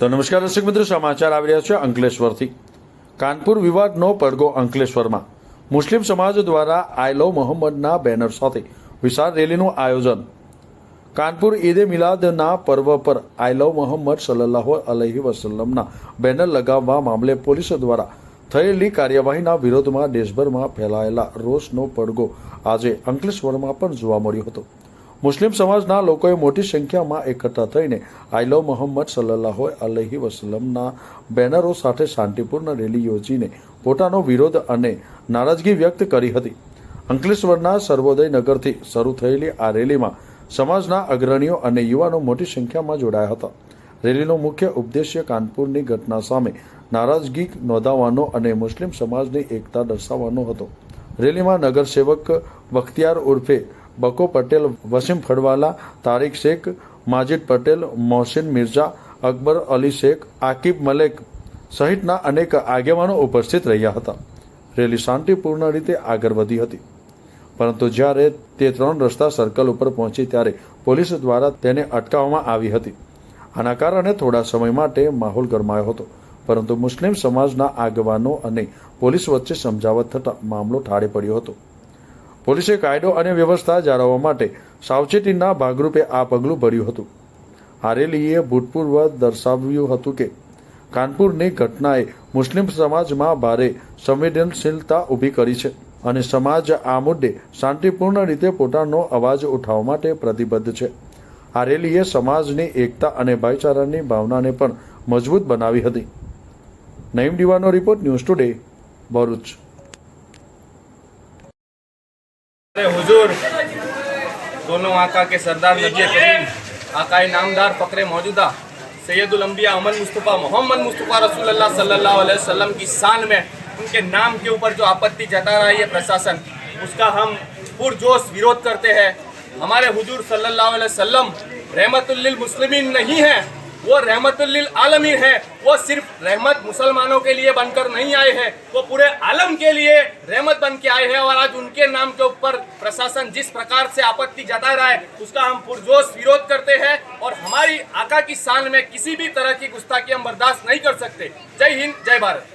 તો નમસ્કાર દર્શક મિત્રો, સમાચાર આવી રહ્યા છે અંકલેશ્વરથી. કાનપુર વિવાદનો પડઘો અંકલેશ્વરમાં. મુસ્લિમ સમાજ દ્વારા આઈ લવ મોહમ્મદના બેનર સાથે વિશાળ રેલીનું આયોજન. કાનપુર ઈદે મિલાદના પર્વ પર આઈ લવ મોહમ્મદ સલ્લાહ અલહી વસલ્લમના બેનર લગાવવા મામલે પોલીસ દ્વારા થયેલી કાર્યવાહીના વિરોધમાં દેશભરમાં ફેલાયેલા રોષનો પડઘો આજે અંકલેશ્વરમાં પણ જોવા મળ્યો હતો. મુસ્લિમ સમાજના લોકોએ મોટી સંખ્યામાં એકઠા થઈને આઈ લવ મોહમ્મદ સલ્લાહ અલહી વસલમના બેનરો સાથે શાંતિપૂર્ણ રેલી યોજીને પોતાનો વિરોધ અને નારાજગી વ્યક્ત કરી હતી. અંકલેશ્વરના સર્વોદય નગરથી શરૂ થયેલી આ રેલીમાં સમાજના અગ્રણીઓ અને યુવાનો મોટી સંખ્યામાં જોડાયા હતા. રેલીનો મુખ્ય ઉદ્દેશ્ય કાનપુરની ઘટના સામે નારાજગી નોંધાવવાનો અને મુસ્લિમ સમાજની એકતા દર્શાવવાનો હતો. રેલીમાં નગરસેવક બખ્તિયાર ઉર્ફે બકો પટેલ, વસીમ ફડવાલા તારિક શેખ, માજીદ પટેલ, મોહસિન મિર્ઝા, અકબર અલી શેખ, આકિબ મલેક સહિતના અનેક આગેવાનો ઉપસ્થિત રહ્યા હતા. રેલી શાંતિપૂર્ણ રીતે આગળ વધી હતી. પરંતુ જ્યારે તે ત્રણ રસ્તા સર્કલ ઉપર પહોંચી ત્યારે પોલીસ દ્વારા તેને અટકાવવામાં આવી હતી. આના કારણે થોડા સમય માટે માહોલ ગરમાયો હતો. પરંતુ મુસ્લિમ સમાજના આગેવાનો અને પોલીસ વચ્ચે સમજાવટ થતાં મામલો ઠાળે પડ્યો હતો. પોલીસે કાયદો અને વ્યવસ્થા જાળવવા માટે સાવચેતીના ભાગરૂપે આ પગલું ભર્યું હતું. આ ભૂતપૂર્વ દર્શાવ્યું હતું કે, કાનપુરની ઘટનાએ મુસ્લિમ સમાજમાં ભારે સંવેદનશીલતા ઊભી કરી છે અને સમાજ આ મુદ્દે શાંતિપૂર્ણ રીતે પોતાનો અવાજ ઉઠાવવા માટે પ્રતિબદ્ધ છે. આ રેલીએ સમાજની એકતા અને ભાઈચારાની ભાવનાને પણ મજબૂત બનાવી હતી. નઈમ દીવાનો રિપોર્ટ ન્યૂઝ ટુડે, ભરૂચ. हुजूर, दोनों आका के सरदार नबी करीम आकाए नामदार फ़क्र मौजूदा, सैयदुल अंबिया अमन मुस्तफ़ा मोहम्मद मुस्तफ़ा रसूलुल्लाह सल्लल्लाहु अलैहि वसल्लम की शान में उनके नाम के ऊपर जो आपत्ति जता रहा है प्रशासन, उसका हम पुरजोश विरोध करते हैं। हमारे हुजूर सल्लल्लाहु अलैहि वसल्लम रहमतुल लिल मुस्लिमीन नहीं है। वो रहमतुल्लिल आलमीन है। वो सिर्फ़ रहमत मुसलमानों के लिए बनकर नहीं आए हैं। वो पूरे आलम के लिए रहमत बन के आए हैं और आज उनके नाम के ऊपर प्रशासन जिस प्रकार से आपत्ति जता रहा है, उसका हम पुरजोश विरोध करते हैं और हमारी आका की शान में किसी भी तरह की गुस्ताखी हम बर्दाश्त नहीं कर सकते। जय हिंद, जय भारत।